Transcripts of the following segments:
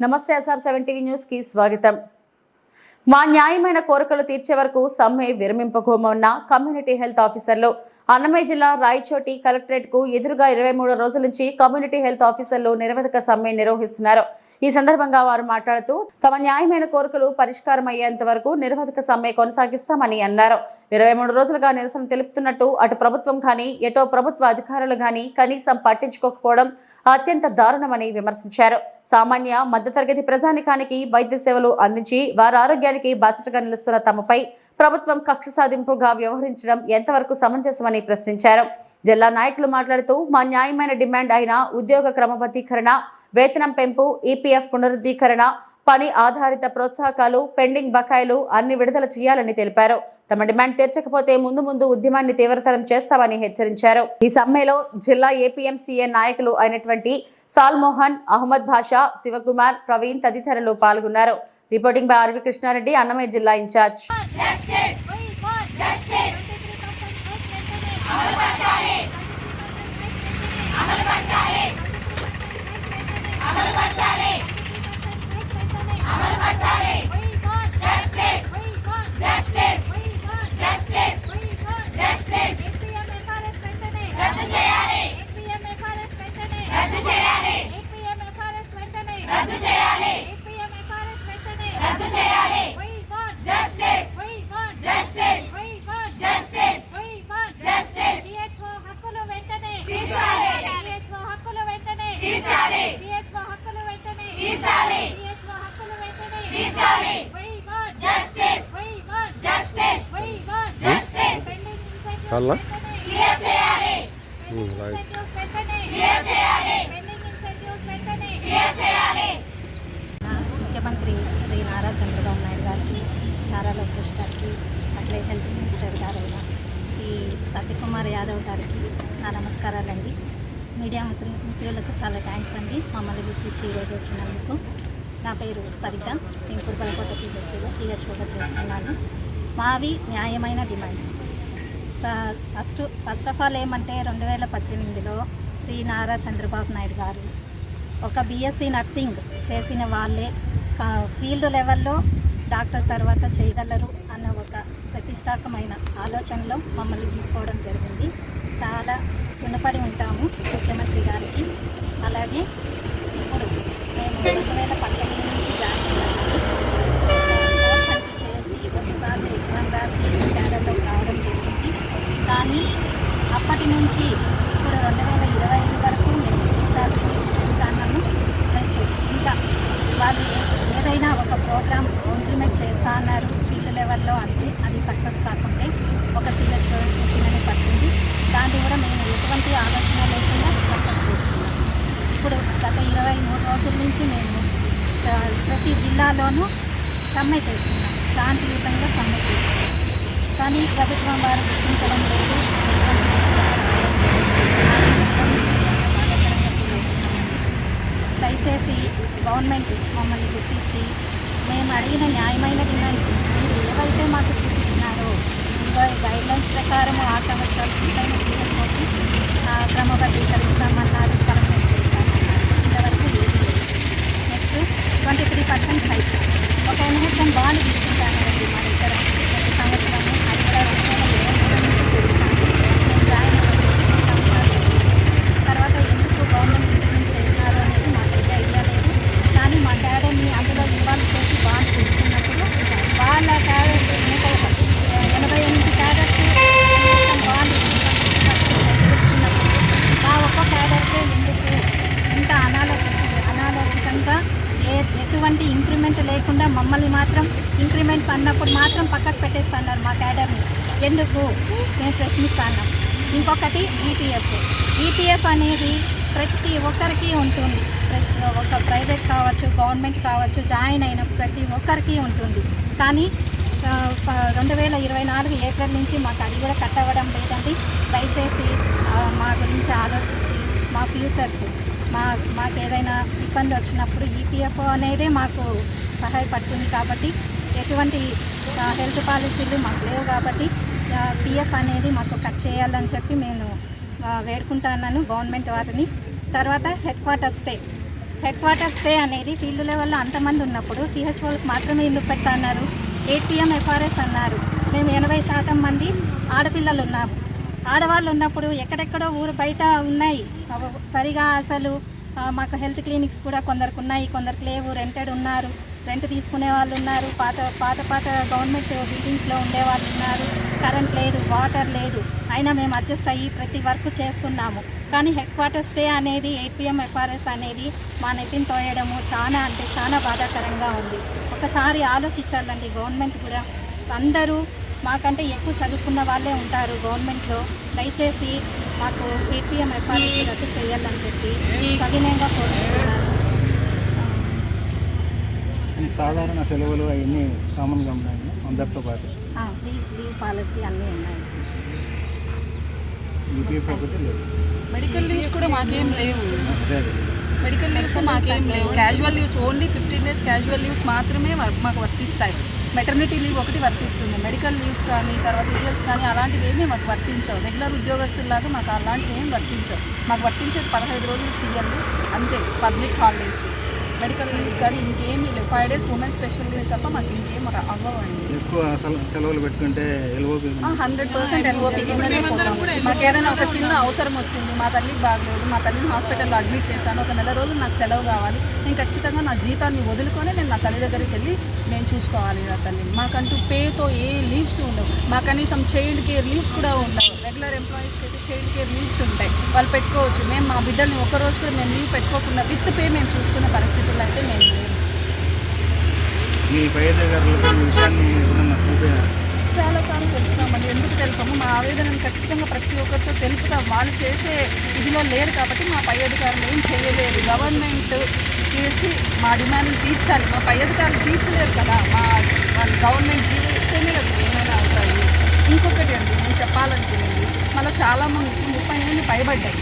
నమస్తే SR seven TV న్యూస్కి స్వాగతం. మా న్యాయమైన కోరికలు తీర్చే వరకు సమ్మె విరమింపకోమన్న కమ్యూనిటీ హెల్త్ ఆఫీసర్లు అన్నమయ్య జిల్లా రాయచోటి కలెక్టరేట్కు ఎదురుగా ఇరవై మూడు రోజుల నుంచి కమ్యూనిటీ హెల్త్ ఆఫీసర్లు నిరవధిక సమ్మె నిర్వహిస్తున్నారు. ఈ సందర్భంగా వారు మాట్లాడుతూ తమ న్యాయమైన కోరికలు పరిష్కారం అయ్యేంత వరకు నిరవధిక సమ్మె కొనసాగిస్తామని అన్నారు. ఇరవై మూడు రోజులుగా నిరసన తెలుపుతున్నట్టు అటు ప్రభుత్వం కానీ ఎటో ప్రభుత్వ అధికారులు కానీ కనీసం పట్టించుకోకపోవడం అత్యంత దారుణమని విమర్శించారు. సామాన్య మధ్యతరగతి ప్రజానికానికి వైద్య సేవలు అందించి వారి ఆరోగ్యానికి బాసటగా నిలుస్తున్న తమపై ప్రభుత్వం కక్ష సాధింపుగా వ్యవహరించడం ఎంతవరకు సమంజసమని ప్రశ్నించారు. జిల్లా నాయకులు మాట్లాడుతూ మా న్యాయమైన డిమాండ్ అయిన ఉద్యోగ క్రమబద్ధీకరణ వేతనం పెంపు ఈపీఎఫ్ పునరుద్ధీకరణ పని ఆధారిత ప్రోత్సాహకాలు పెండింగ్ బకాయిలు అన్ని విడుదల చేయాలని తెలిపారు. తమ డిమాండ్ తీర్చకపోతే ముందు ముందు ఉద్యమాన్ని తీవ్రతరం చేస్తామని హెచ్చరించారు. ఈ సమ్మెలో జిల్లా ఏపీఎంసీఏ నాయకులు అయినటువంటి సాల్మోహన్ అహ్మద్ భాషా శివకుమార్ ప్రవీణ్ తదితరులు పాల్గొన్నారు. Reporting by R V Krishna Reddy Annamayya జిల్లా ఇన్ఛార్జ్ రద్దు చేయాలి రద్దు చేయాలి రద్దు చేయాలి రద్దు చేయాలి జస్టిస్ జస్టిస్ జస్టిస్ జస్టిస్ హక్కులు వెంటనే తీర్చాలి. DHO హక్కులు వెంటనే తీర్చాలి. DHO హక్కులు వెంటనే తీర్చాలి. DHO హక్కులు వెంటనే తీర్చాలి. We want Justice. We want Justice. We want Justice. Pending incentives అలా? వెంటనే. క్లియర్ చేయాలి Pending right. incentives వెంటనే. క్లియర్ చేయాలి Pending incentives వెంటనే. క్లియర్ చేయాలి ముఖ్యమంత్రి శ్రీ నారా చంద్రబాబు నాయుడు గారికి నారా గారికి అట్లే హెల్త్ మినిస్టర్ గారైన శ్రీ సత్యకుమార్ యాదవ్ గారికి నా నమస్కారాలండి. మీడియా మిత్రు మిత్రులకు చాలా థ్యాంక్స్ అండి. మమ్మల్ని గుర్తించి ఈరోజు వచ్చినందుకు. నా పేరు సరిత. నేను కుర్బలకోట పీహెచ్సీలో సిహెచ్ఓగా చేస్తున్నాను. మావి న్యాయమైన డిమాండ్స్. స- ఫస్ట్ ఫస్ట్ ఆఫ్ ఆల్ ఏమంటే రెండు వేల పద్దెనిమిదిలో శ్రీ నారా చంద్రబాబు నాయుడు గారు ఒక బీఎస్సీ నర్సింగ్ చేసిన వాళ్ళే. కా- ఫీల్డ్ లెవెల్లో డాక్టర్ తర్వాత చేయగలరు అన్న ఒక ప్రతిష్టాకమైన ఆలోచనలో మమ్మల్ని తీసుకోవడం జరిగింది. చాలా రుణపడి ఉంటాము ముఖ్యమంత్రి గారికి. అలాగే ఇప్పుడు మేము రెండు వేల పంతొమ్మిది నుంచి జాయిన్ అయ్యాము. చేసి ఒకసారి ఎగ్జామ్ రాసి క్యాడర్లోకి రావడం జరిగింది. కానీ అప్పటి నుంచి ఇప్పుడు రెండు వేల ఇరవై ఐదు వరకు నేను ఈసారి తీసుకుంటాను ప్లస్ ఇంకా వాళ్ళు ఏ- ఏదైనా ఒక ప్రోగ్రామ్ ఇంప్లిమెంట్ చేస్తా అన్నారు ఫీల్డ్ లెవెల్లో అంటే అది సక్సెస్ కాకుంటే ఒక సీరియస్ పెట్టినని పట్టింది దాన్ని కూడా మేము ఎటువంటి ఆలోచన లేకుండా సక్సెస్ చేస్తున్నాం ఇప్పుడు గత ఇరవై మూడు రోజుల నుంచి మేము చ- ప్రతి జిల్లాలోనూ సమ్మె చేస్తున్నాం శాంతియుతంగా సమ్మె చేస్తున్నాం కానీ ప్రభుత్వం వారు గుర్తించడం లేదు ఎటువంటి స్పందన రావడం లేదు. ఆ విషయంలో మేము చాలా బాధాకరంగా ఫీల్ అవుతున్నాము. దయచేసి గవర్నమెంట్ మమ్మల్ని గుర్తించి మేము అడిగిన న్యాయమైన డిమాండ్స్ మీరు ఏవైతే మాకు చూపించినారో ఇరవై గైడ్లైన్స్ ప్రకారం ఆరు సంవత్సరాల పూర్తయిన సీఎంఓకి క్రమబద్ధీకరిస్తామన్నారు పర్మనెంట్ చేస్తామన్నారు ఇంతవరకు ఏది లేదు next twenty three percent hike ఒక ఎన్హెచ్ఎం బాండ్ తీసుకుంటానండి మా దగ్గర ప్రతి సంవత్సరము అది కూడా రెండు వేల ఇరవై మూడు నుంచి జరుగుతుంది నేను జాయిన్ అవ్వడం ఎనిమిది సంవత్సరాలు జరిగింది. తర్వాత ఎందుకు గవర్నమెంట్ ఇంప్లిమెంట్ చేసినారు అనేది మాకైతే ఐడియా లేదు కానీ మా క్యాడర్ని అందులో ఇన్వాల్వ్ చేసి బాండ్ తీసుకున్నప్పుడు వాళ్ళ క్యాడర్స్ నూట ఒకటి ఎనభై ఎనిమిది క్యాడర్స్ బాండ్ ఇస్తున్నప్పుడు మా ఒక్క క్యాడర్కే ఎందుకు ఇంత అనాలోచించి అనాలోచితంగా ఏ ఎటువంటి ఇంక్రిమెంట్ లేకుండా మమ్మల్ని మాత్రం ఇంక్రిమెంట్స్ అన్నప్పుడు మాత్రం పక్కకు పెట్టేస్తున్నారు మా క్యాడర్ని ఎందుకు? మేము ప్రశ్నిస్తాను. ఇంకొకటి ఈపీఎఫ్ ఈపీఎఫ్ అనేది ప్రతి ఒక్కరికి ఉంటుంది. ప్రతి ఒక ప్రైవేట్ కావచ్చు గవర్నమెంట్ కావచ్చు జాయిన్ అయిన ప్రతి ఒక్కరికి ఉంటుంది. కానీ రెండు వేల ఇరవై నాలుగు ఏప్రిల్ నుంచి మాకు అది కూడా కట్ అవ్వడం లేదండి. దయచేసి మా గురించి ఆలోచించి మా ఫ్యూచర్స్ మా మాకు ఏదైనా ఇబ్బంది వచ్చినప్పుడు ఈపీఎఫ్ అనేదే మాకు సహాయపడుతుంది కాబట్టి ఎటువంటి హెల్త్ పాలసీలు మాకు లేవు కాబట్టి పిఎఫ్ అనేది మాకు కట్ చేయాలని చెప్పి నేను వేడుకుంటాను వేడుకుంటున్నాను గవర్నమెంట్ వారిని. తర్వాత head quarter stay head quarter stay అనేది ఫీల్డ్ లెవెల్లో అంతమంది ఉన్నప్పుడు సిహెచ్ఓలకు మాత్రమే ఎందుకు పెట్టన్నారు ఏటీఎం ఎఫ్ఆర్ఎస్ అన్నారు. మేము ఎనభై శాతం మంది ఆడపిల్లలు ఉన్నాము. ఆడవాళ్ళు ఉన్నప్పుడు ఎక్కడెక్కడో ఊరు బయట ఉన్నాయి. సరిగా అసలు మాకు హెల్త్ క్లినిక్స్ కూడా కొందరికి ఉన్నాయి. కొందరికి లేవు రెంటెడ్ ఉన్నారు. రెంట్ తీసుకునే వాళ్ళు ఉన్నారు. పాత పాత పాత గవర్నమెంట్ బిల్డింగ్స్లో ఉండే వాళ్ళు ఉన్నారు. కరెంట్ లేదు వాటర్ లేదు. అయినా మేము అడ్జస్ట్ అయ్యి ప్రతి వర్క్ చేస్తున్నాము. కానీ హెడ్ క్వార్టర్ స్టే అనేది ఏపీఎం ఎఫ్ఆర్ఎస్ అనేది మా నెత్తిన తోయడము చాలా అంటే చాలా బాధాకరంగా ఉంది. ఒకసారి ఆలోచించాలండి గవర్నమెంట్ కూడా. అందరూ మాకంటే ఎక్కువ చదువుకున్న వాళ్ళే ఉంటారు గవర్నమెంట్లో. దయచేసి మాకు ఏపీఎం ఎఫ్ఆర్ఎస్ రద్దు చేయాలని చెప్పి సవినయంగా కోరుకుంటున్నాను. ఈ సాధారణ సెలవులు అవన్నీ కామన్గా ఉన్నాయి? అందరితో పాటు? ఆ, లీవ్ పాలసీ అన్నీ ఉన్నాయి. మెడికల్ లీవ్స్ కూడా మాకేం లేవు. మెడికల్ లీవ్స్ మాకేం లేవు. Casual leaves only fifteen days casual leaves మాత్రమే మాకు వర్తిస్తాయి. మెటర్నిటీ లీవ్ ఒకటి వర్తిస్తుంది. మెడికల్ లీవ్స్ కానీ తర్వాత ఈఎల్స్ కానీ అలాంటివి ఏమీ మాకు వర్తించవు. రెగ్యులర్ ఉద్యోగస్తుల్లాగా మాకు అలాంటివి ఏం వర్తించవు. మాకు వర్తించేది పదహైదు రోజులు సీఎల్లు అంతే పబ్లిక్ హాలిడేస్. మెడికల్ లీవ్స్ కానీ ఇంకేమీ లేవు. Five days women special leaves తప్ప మాకు ఇంకేం అవ్వవండి. ఎక్కువ సెల- సెలవులు పెట్టుకుంటే ఎల్ఓపి హండ్రెడ్ పర్సెంట్ ఎల్ఓపి కిందనే పోతాము. మాకు ఏదైనా ఒక చిన్న అవసరం వచ్చింది మా తల్లికి బాగలేదు మా తల్లిని హాస్పిటల్లో అడ్మిట్ చేశాను ఒక నెల రోజులు నాకు సెలవు కావాలి. నేను ఖచ్చితంగా నా జీతాన్ని వదులుకొని నేను నా తల్లి దగ్గరికి వెళ్ళి నేను చూసుకోవాలి నా తల్లిని. మాకంటూ పేతో ఏ లీవ్స్ ఉండవు. మా కనీసం చైల్డ్ కేర్ లీవ్స్ కూడా ఉండవు. రెగ్యులర్ ఎంప్లాయీస్కి అయితే చైల్డ్ కేర్ లీవ్స్ ఉంటాయి. వాళ్ళు పెట్టుకోవచ్చు. మేము మా బిడ్డల్ని ఒక రోజు కూడా మేము లీవ్ పెట్టుకోకుండా విత్ పే మేము చూసుకునే పరిస్థితుల్లో అయితే మేము మీ పై అధికారులకు ఈ విషయాన్ని ఏదన్నా చూపే చాలాసార్లు తెలుపుతామండి. ఎందుకు తెలుపము? మా ఆవేదనను ఖచ్చితంగా ప్రతి ఒక్కరితో తెలుపుతాం. వాళ్ళు చేసే ఇదిలో లేరు కాబట్టి మా పై అధికారులు ఏం చేయలేరు. గవర్నమెంట్ చేసి మా డిమాండ్లు తీర్చాలి. మా పై అధికారులు తీర్చలేరు కదా. మా వాళ్ళు గవర్నమెంట్ జీవో ఇస్తేనే కదా ఏమైనా అవుతాయి. ఇంకొకటి అండి నేను చెప్పాలనుకునేది. మళ్ళీ చాలామందికి ముప్పై ఏళ్ళు పైబడ్డాయి.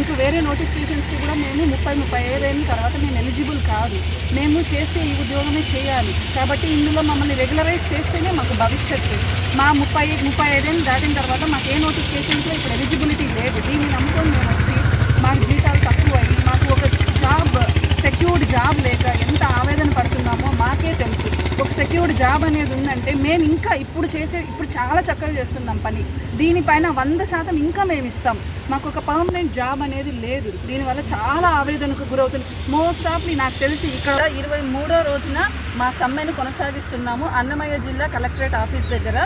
ఇంకా వేరే నోటిఫికేషన్స్కి కూడా మేము ముప్పై ముప్పై ఏళ్ళైన తర్వాత మేము ఎలిజిబుల్ కాదు. మేము చేస్తే ఈ ఉద్యోగమే చేయాలి. కాబట్టి ఇందులో మమ్మల్ని రెగ్యులరైజ్ చేస్తేనే మాకు భవిష్యత్తు. మా ముప్పై ముప్పై ఐదేళ్ళు దాటిన తర్వాత మాకు ఏ నోటిఫికేషన్స్లో ఇప్పుడు ఎలిజిబిలిటీ లేదు. దీన్ని నమ్ముకొని మేము వచ్చి మాకు జీతాలు తక్కువ అయ్యి మాకు ఒక జాబ్ సెక్యూర్డ్ జాబ్ లేక ఎంత ఆవేదన పడుతున్నామో మాకే తెలుసు. ఒక సెక్యూర్డ్ జాబ్ అనేది ఉందంటే మేము ఇంకా ఇప్పుడు చేసే ఇప్పుడు చాలా చక్కగా చేస్తున్నాం పని. దీనిపైన వంద శాతం ఇంకా మేము ఇస్తాం. మాకు ఒక పర్మనెంట్ జాబ్ అనేది లేదు. దీనివల్ల చాలా ఆవేదనకు గురవుతుంది మోస్ట్ ఆఫ్లీ నాకు తెలిసి ఇక్కడ ఇరవై మూడో రోజున మా సమ్మెను కొనసాగిస్తున్నాము. అన్నమయ్య జిల్లా కలెక్టరేట్ ఆఫీస్ దగ్గర.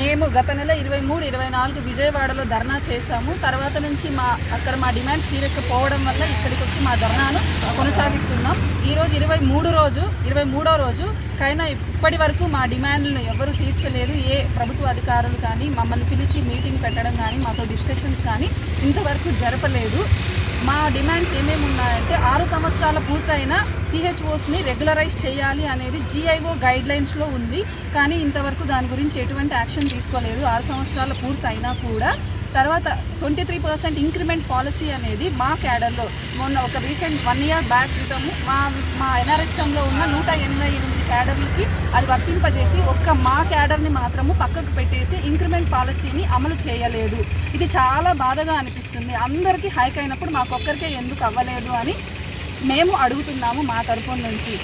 మేము గత నెల ఇరవై మూడు ఇరవై నాలుగు విజయవాడలో ధర్నా చేశాము. తర్వాత నుంచి మా అక్కడ మా డిమాండ్స్ తీరకపోవడం వల్ల ఇక్కడికి వచ్చి మా ధర్నాను కొనసాగిస్తున్నాం. ఈరోజు ఇరవై మూడు రోజు ఇరవై మూడో రోజు కైనా ఇప్పటి వరకు మా డిమాండ్లను ఎవరు తీర్చలేదు. ఏ ప్రభుత్వ అధికారులు కానీ మమ్మల్ని పిలిచి మీటింగ్ పెట్టడం కానీ మాతో డిస్కషన్స్ కానీ ఇంతవరకు జరపలేదు. మా డిమాండ్స్ ఏమేమి ఉన్నాయంటే ఆరు సంవత్సరాల పూర్తయిన సిహెచ్ఓస్ని రెగ్యులరైజ్ చేయాలి అనేది జిఐఓ గైడ్ లైన్స్లో ఉంది. కానీ ఇంతవరకు దాని గురించి ఎటువంటి యాక్షన్ తీసుకోలేదు. ఆరు సంవత్సరాల పూర్తయినా కూడా. తర్వాత twenty three percent increment policy అనేది మా క్యాడర్లో మొన్న ఒక రీసెంట్ వన్ ఇయర్ బ్యాక్ క్రితము మా మా ఎన్ఆర్హెచ్ఎంలో ఉన్న నూట ఎనభై ఎనిమిది క్యాడర్లకి అది వర్తింపజేసి ఒక్క మా క్యాడర్ని మాత్రము పక్కకు పెట్టేసి ఇంక్రిమెంట్ పాలసీని అమలు చేయలేదు. ఇది చాలా బాధగా అనిపిస్తుంది. అందరికీ హైక్ అయినప్పుడు మాకొక్కరికే ఎందుకు అవ్వలేదు అని మేము అడుగుతున్నాము మా తరపు నుంచి.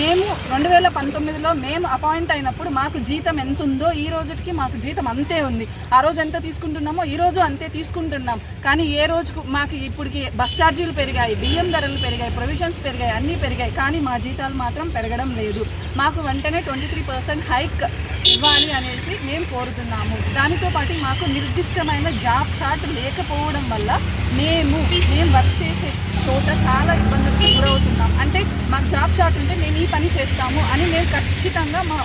మేము రెండు వేల పంతొమ్మిదిలో మేము అపాయింట్ అయినప్పుడు మాకు జీతం ఎంత ఉందో ఈ రోజుకి మాకు జీతం అంతే ఉంది. ఆ రోజు ఎంత తీసుకుంటున్నామో ఈ రోజు అంతే తీసుకుంటున్నాం. కానీ ఏ రోజుకు మాకు ఇప్పటికి బస్ ఛార్జీలు పెరిగాయి బియ్యం ధరలు పెరిగాయి ప్రొవిజన్స్ పెరిగాయి అన్నీ పెరిగాయి. కానీ మా జీతాలు మాత్రం పెరగడం లేదు. మాకు వెంటనే ట్వంటీ త్రీ పర్సెంట్ హైక్ ఇవ్వాలి అనేసి మేము కోరుతున్నాము. దానితో పాటు మాకు నిర్దిష్టమైన జాబ్ చార్ట్ లేకపోవడం వల్ల మేము మేము వర్క్ చేసే చోట చాలా ఇబ్బందులకు గురవుతున్నాం. అంటే మాకు జాబ్ చార్ట్ ఉంటే మేము ఈ పని చేస్తాము అని మేము ఖచ్చితంగా మా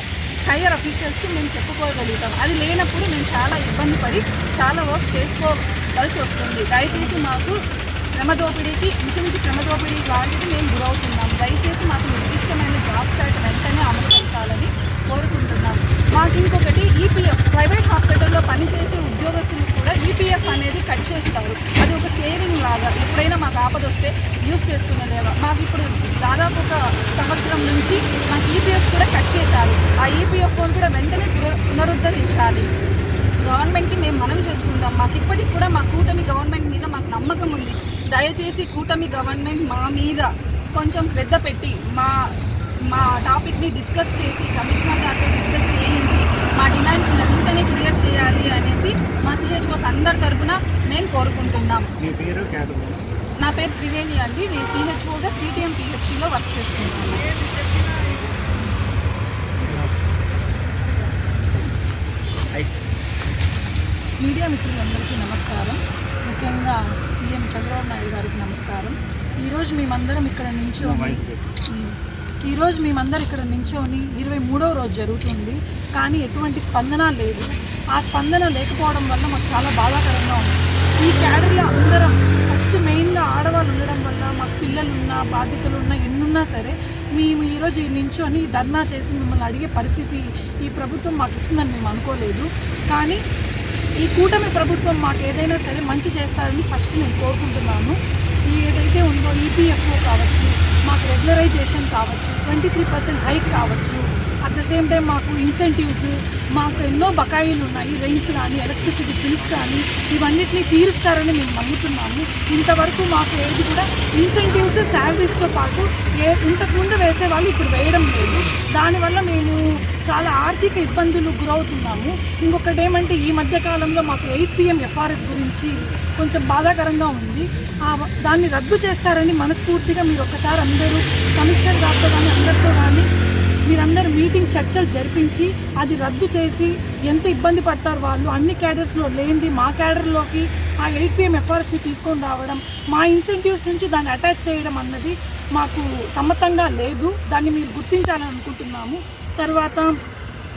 హైయర్ అఫీషియల్స్కి మేము చెప్పుకోగలుగుతాం. అది లేనప్పుడు మేము చాలా ఇబ్బంది పడి చాలా వర్క్ చేసుకోవాల్సి వస్తుంది. దయచేసి మాకు శ్రమ దోపిడీకి ఇంచుమించు శ్రమ దోపిడీ లాంటిది మేము గురవుతున్నాం. దయచేసి మాకు నిర్దిష్టమైన జాబ్ చార్ట్ వెంటనే అమలు పరచాలని కోరుకుంటున్నాం. మాకు ఇంకొకటి ఈపీఎఫ్ ప్రైవేట్ హాస్పిటల్లో పనిచేసే ఉద్యోగస్తులు ఈపీఎఫ్ అనేది కట్ చేస్తారు. అది ఒక సేవింగ్ లాగా ఎప్పుడైనా మాకు ఆపద వస్తే యూస్ చేసుకునేలేవా మాకు ఇప్పుడు దాదాపు ఒక సంవత్సరం నుంచి మాకు ఈపీఎఫ్ కూడా కట్ చేశారు. ఆ ఈపీఎఫ్ కూడా వెంటనే పునరుద్ధరించాలి. గవర్నమెంట్కి మేము మనవి చేసుకుంటాం. మాకు ఇప్పటికి కూడా మా కూటమి గవర్నమెంట్ మీద మాకు నమ్మకం ఉంది. దయచేసి కూటమి గవర్నమెంట్ మా మీద కొంచెం శ్రద్ధ పెట్టి మా మా టాపిక్ని డిస్కస్ చేసి కమిషనర్ గారితో మా డిమాండ్స్ వెంటనే క్లియర్ చేయాలి అనేసి మా సిహెచ్ఓస్ అందరి తరఫున మేము కోరుకుంటున్నాం. నా పేరు త్రివేణి అండి. నేను సిహెచ్ఓగా సిటిఎం పిహెచ్సిలో వర్క్ చేస్తున్నాను. మీడియా మిత్రులందరికీ నమస్కారం. ముఖ్యంగా సీఎం చంద్రబాబు నాయుడు గారికి నమస్కారం. ఈరోజు మేమందరం ఇక్కడ ఉమ్, ఈరోజు మేమందరం ఇక్కడ నించోని ఇరవై మూడవ రోజు జరుగుతుంది. కానీ ఎటువంటి స్పందన లేదు. ఆ స్పందన లేకపోవడం వల్ల మాకు చాలా బాధాకరంగా ఉంది. ఈ క్యాడర్లో అందరం ఫస్ట్ మెయిన్గా ఆడవాళ్ళు ఉండడం వల్ల మాకు పిల్లలు ఉన్నా బాధ్యతలు ఉన్నా ఎన్నున్నా సరే మేము ఈరోజు ఈ నించొని ధర్నా చేసి మిమ్మల్ని అడిగే పరిస్థితి ఈ ప్రభుత్వం మాకు ఇస్తుందని మేము అనుకోలేదు. కానీ ఈ కూటమి ప్రభుత్వం మాకు ఏదైనా సరే మంచి చేస్తారని ఫస్ట్ నేను కోరుకుంటున్నాను. ఏదైతే ఉందో ఈపీఎఫ్ఓ కావచ్చు మాకు రెగ్యులరైజేషన్ కావచ్చు ట్వంటీ త్రీ పర్సెంట్ హైక్ కావచ్చు. అట్ ద సేమ్ టైం మాకు ఇన్సెంటివ్స్ మాకు ఎన్నో బకాయిలు ఉన్నాయి రెంట్స్ కానీ ఎలక్ట్రిసిటీ బిల్స్ కానీ ఇవన్నిటిని తీరుస్తారని మేము నమ్ముతున్నాము. ఇంతవరకు మాకు ఏది కూడా ఇన్సెంటివ్స్ శాలరీస్తో పాటు ఏ ఇంతకుముందు వేసే వాళ్ళు ఇప్పుడు వేయడం లేదు. దానివల్ల మేము చాలా ఆర్థిక ఇబ్బందులు గురవుతున్నాము. ఇంకొకటి ఏమంటే ఈ మధ్య కాలంలో మాకు ఎయిట్ పిఎం ఎఫ్ఆర్ఎస్ గురించి కొంచెం బాధాకరంగా ఉంది. దాన్ని రద్దు చేస్తారని మనస్ఫూర్తిగా మీరు ఒక్కసారి అందరూ కమిషనర్ గారితో కానీ అందరితో కానీ మీరందరూ మీటింగ్ చర్చలు జరిపించి అది రద్దు చేసి ఎంత ఇబ్బంది పడతారు వాళ్ళు? అన్ని క్యాడర్స్లో లేనిది మా క్యాడర్లోకి ఆ ఎయిట్ పిఎం ఎఫ్ఆర్ఎస్ని తీసుకొని రావడం మా ఇన్సెంటివ్స్ నుంచి దాన్ని అటాచ్ చేయడం అన్నది మాకు సమ్మతంగా లేదు. దాన్ని మీరు గుర్తించాలని అనుకుంటున్నాము తర్వాత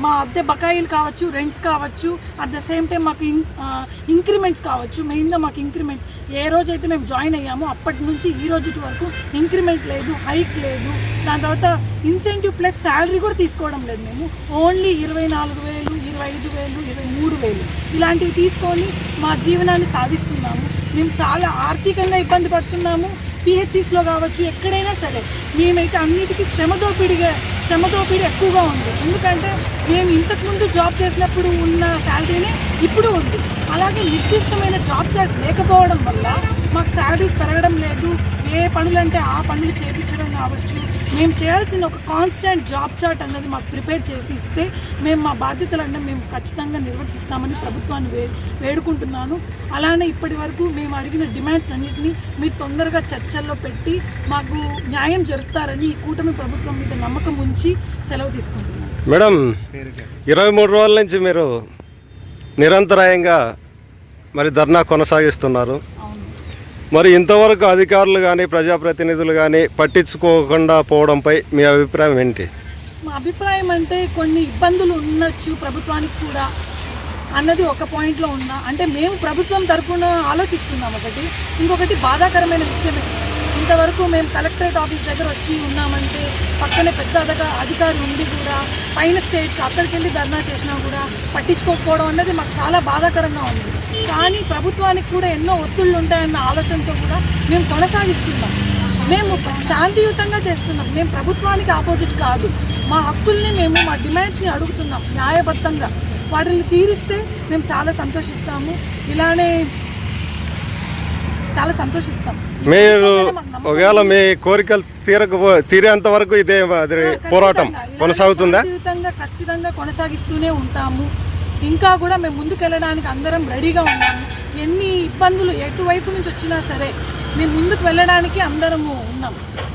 మా అద్దె బకాయిలు కావచ్చు రెంట్స్ కావచ్చు అట్ ద సేమ్ టైం మాకు ఇన్ ఇంక్రిమెంట్స్ కావచ్చు. మెయిన్గా మాకు ఇంక్రిమెంట్ ఏ రోజైతే మేము జాయిన్ అయ్యామో అప్పటి నుంచి ఈ రోజు వరకు ఇంక్రిమెంట్ లేదు హైక్ లేదు. దాని తర్వాత ఇన్సెంటివ్ ప్లస్ శాలరీ కూడా తీసుకోవడం లేదు మేము. ఓన్లీ ఇరవై నాలుగు వేలు ఇరవై ఐదు వేలు ఇరవై మూడు వేలు. ఇలాంటివి తీసుకొని మా జీవనాన్ని సాధిస్తున్నాము. మేము చాలా ఆర్థికంగా ఇబ్బంది పడుతున్నాము. పిహెచ్సిస్లో కావచ్చు ఎక్కడైనా సరే. మేమైతే అన్నిటికీ శ్రమ దోపిడిగా శ్రమ దోపిడీ ఎక్కువగా ఉంది. ఎందుకంటే నేను ఇంతకుముందు జాబ్ చేసినప్పుడు ఉన్న శాలరీనే ఇప్పుడు ఉంది. అలాగే నిర్దిష్టమైన జాబ్ చార్ట్ లేకపోవడం వల్ల మాకు శాలరీస్ పెరగడం లేదు. ఏ పనులంటే ఆ పనులు చేయించడం కావచ్చు. మేము చేయాల్సిన ఒక కాన్స్టెంట్ జాబ్ చార్ట్ అన్నది మాకు ప్రిపేర్ చేసి ఇస్తే మేము మా బాధ్యతలన్నీ మేము ఖచ్చితంగా నిర్వర్తిస్తామని ప్రభుత్వాన్ని వే వేడుకుంటున్నాను. అలానే ఇప్పటి వరకు మేము అడిగిన డిమాండ్స్ అన్నింటినీ మీరు తొందరగా చర్చల్లో పెట్టి మాకు న్యాయం జరుపుతారని ఈ కూటమి ప్రభుత్వం మీద నమ్మకం ఉంచి సెలవు తీసుకుంటున్నాను. మేడం ఇరవై మూడు రోజుల నుంచి మీరు నిరంతరాయంగా మరి ధర్నా కొనసాగిస్తున్నారు. మరి ఇంతవరకు అధికారులు కానీ ప్రజాప్రతినిధులు కానీ పట్టించుకోకుండా పోవడంపై మీ అభిప్రాయం ఏంటి? మా అభిప్రాయం అంటే కొన్ని ఇబ్బందులు ఉండొచ్చు ప్రభుత్వానికి కూడా అన్నది ఒక పాయింట్లో ఉన్నా. అంటే మేము ప్రభుత్వం తరఫున ఆలోచిస్తున్నాం ఒకటి. ఇంకొకటి బాధాకరమైన విషయమే. ఇంతవరకు మేము కలెక్టరేట్ ఆఫీస్ దగ్గర వచ్చి ఉన్నామంటే పక్కనే పెద్ద అధిక అధికారి ఉండి కూడా పైన స్టేట్స్ అక్కడికి వెళ్ళి ధర్నా చేసినా కూడా పట్టించుకోకపోవడం అన్నది మాకు చాలా బాధాకరంగా ఉంది. కానీ ప్రభుత్వానికి కూడా ఎన్నో ఒత్తిళ్ళు ఉంటాయన్న ఆలోచనతో కూడా మేము కొనసాగిస్తున్నాం. మేము శాంతియుతంగా చేస్తున్నాం. మేము ప్రభుత్వానికి ఆపోజిట్ కాదు. మా హక్కుల్ని మేము మా డిమాండ్స్ని అడుగుతున్నాం న్యాయబద్ధంగా. వాటిని తీరిస్తే మేము చాలా సంతోషిస్తాము. ఇలానే చాలా సంతోషిస్తాం. మీరు ఒకవేళ మీ కోరికలు తీరకపో తీరేంత వరకు ఇదే పోరాటం. ఖచ్చితంగా. కొనసాగుతుందా? శాంతియుతంగా ఖచ్చితంగా కొనసాగిస్తూనే ఉంటాము. ఇంకా కూడా మేము ముందుకెళ్ళడానికి అందరం రెడీగా ఉన్నాము. ఎన్ని ఇబ్బందులు ఎటువైపు నుంచి వచ్చినా సరే మేము ముందుకు వెళ్ళడానికి అందరము ఉన్నాం.